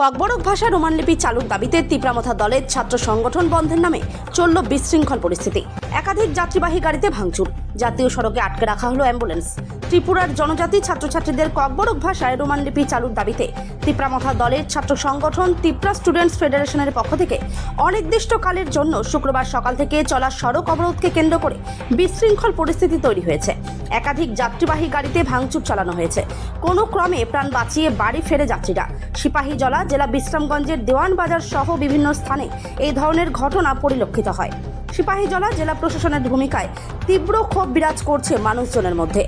ককবরক ভাষা রোমান লিপি চালুর দাবিতে তিপ্রামথা দলের ছাত্র সংগঠন বন্ধের নামে চলল বিশৃঙ্খল পরিস্থিতি। একাধিক যাত্রীবাহী গাড়িতে ভাঙচুর। জাতীয় সড়কে আটকে রাখা হলো অ্যাম্বুলেন্স। ত্রিপুরার জনজাতি ছাত্রছাত্রীদের ককবরক ভাষায় রোমান লিপি চালুর দাবিতে। তিপ্রামথা দলের ছাত্র সংগঠন তিপ্রা স্টুডেন্টস ফেডারেশনের পক্ষ থেকে অনির্দিষ্টকালের জন্য শুক্রবার সকাল থেকে চলা সড়ক অবরোধকে কেন্দ্র করে বিশৃঙ্খল পরিস্থিতি তৈরি হয়েছে। একাধিক যাত্রীবাহী গাড়িতে ভাঙচুর চালানো হয়েছে। কোনো ক্রমে প্রাণ বাঁচিয়ে বাড়ি ফেরে যাত্রীরা। সিপাহীজলা জেলা বিশ্রামগঞ্জের দেওয়ান বাজার সহ বিভিন্ন স্থানে এই ধরনের ঘটনা পরিলক্ষিত হয়। সিপাহীজলা জেলা প্রশাসনের ভূমিকায় তীব্র ক্ষোভ বিরাজ করছে মানুষজনের মধ্যে।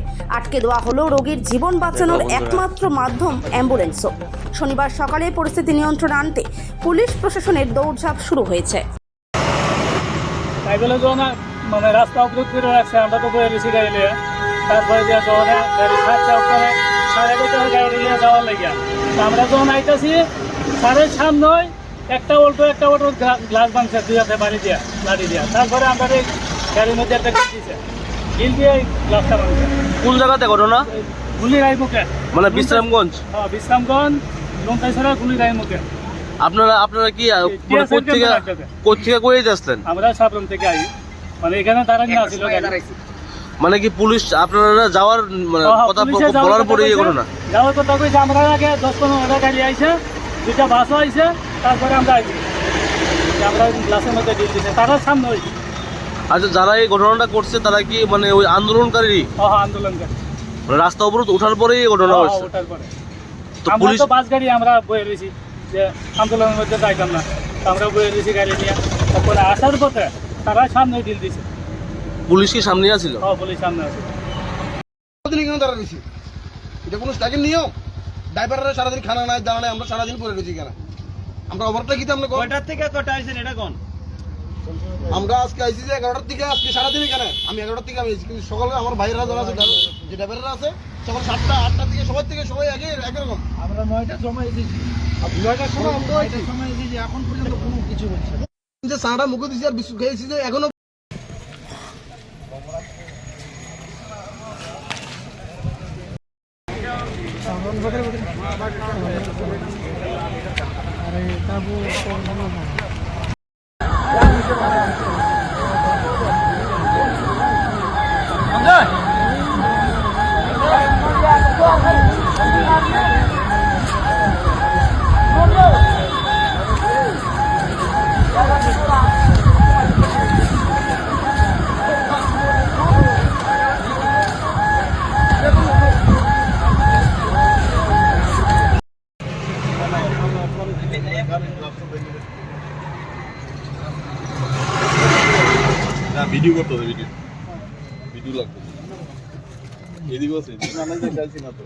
আটকে দেওয়া হলো রোগীর জীবন বাঁচানোর একমাত্র মাধ্যম অ্যাম্বুলেন্সও। শনিবার সকালে পরিস্থিতি নিয়ন্ত্রণে আনতে পুলিশ প্রশাসনের দৌড়ঝাঁপ শুরু হয়েছে। মানে রাস্তা অবরোধ করে রাখছে আমরা তো বয়ে বেশি গাড়ি নিয়ে। তারপরে দিয়ে যখন সাড়ে গাড়ি নিয়ে যাওয়ার লাগিয়া। আমরা যখন আইতাছি সাড়ে সামনে একটা অল্টো একটা অটো গ্লাস ভাঙছে দুই হাতে বাড়ি দিয়া লাড়ি দিয়া। তারপরে আমরা গাড়ির মধ্যে একটা দিছে। কোন জায়গাতে ঘটনা? গুলি রায় মুখে মানে বিশ্রামগঞ্জ? হ্যাঁ বিশ্রামগঞ্জ লঙ্কাইছড়া গুলি রায় মুখে আপনারা আপনারা কি মানে কোথেকে? কোথেকে করে আসলেন? আমরা সাবরুম থেকে আই। মানে এখানে আসছিল মানে কি পুলিশ আপনারা যাওয়ার মানে হ্যাঁ, কথা বলার পরে এই কইছে। ঘটনা? যাওয়ার কথা কইছে আমরা আগে দশ পনেরো হাজার গাড়ি আইছে দুইটা বাসও আইছে তারপরে আমরা আইছি। আমরা গ্লাসের মধ্যে দিয়ে দিছে তারা সামনে হয়েছে আচ্ছা যারা এই ঘটনাটা করছে তারা কি মানে ওই আন্দোলনকারী হ্যাঁ আন্দোলন করে মানে রাস্তা অবরোধ ওঠার পরেই এই ঘটনা হ্যাঁ, হচ্ছে ওঠার পরে। তো আমরা পুলিশ বাস গাড়ি আমরা বয়ে রয়েছি যে আন্দোলনের মধ্যে যাইতাম না। আমরা বয়ে রয়েছি গাড়ি নিয়ে। তারপরে আসার পথে তারা সামনে দিছে। পুলিশ কি সামনে আছিল? হ্যাঁ পুলিশ সামনে আছে। সারাদিন এখানে দাঁড়া রয়েছি? এটা কোনো স্ট্রাইকের নিয়ম? ড্রাইভাররা সারাদিন খানা নাই আমরা সারাদিন পরে রয়েছি এখানে। আমরা ওভারটা কি আমরা কয়টার থেকে কটা আইছেন এটা কোন? আমরা আজকে আইসি যে এগারোটার থেকে আজকে সারা সারাদিন এখানে। আমি এগারোটার থেকে আমি কিন্তু সকালে আমার ভাইয়েরা যারা আছে যে ড্রাইভাররা আছে সকাল সাতটা আটটার থেকে সবার থেকে সবাই আগে একরকম আমরা নয়টার সময় এসেছি। নয়টার সময় আমরা সময় এসেছি এখন পর্যন্ত কোনো কিছু হচ্ছে না। যে চাটা মুখে দিছি আর বিস্কুট খেয়েছি যে এখনও না ভিডিও করতে হবে ভিডিও। ভিডিও লাগবে। এদিকে আছে না না যে চাইছি না তো।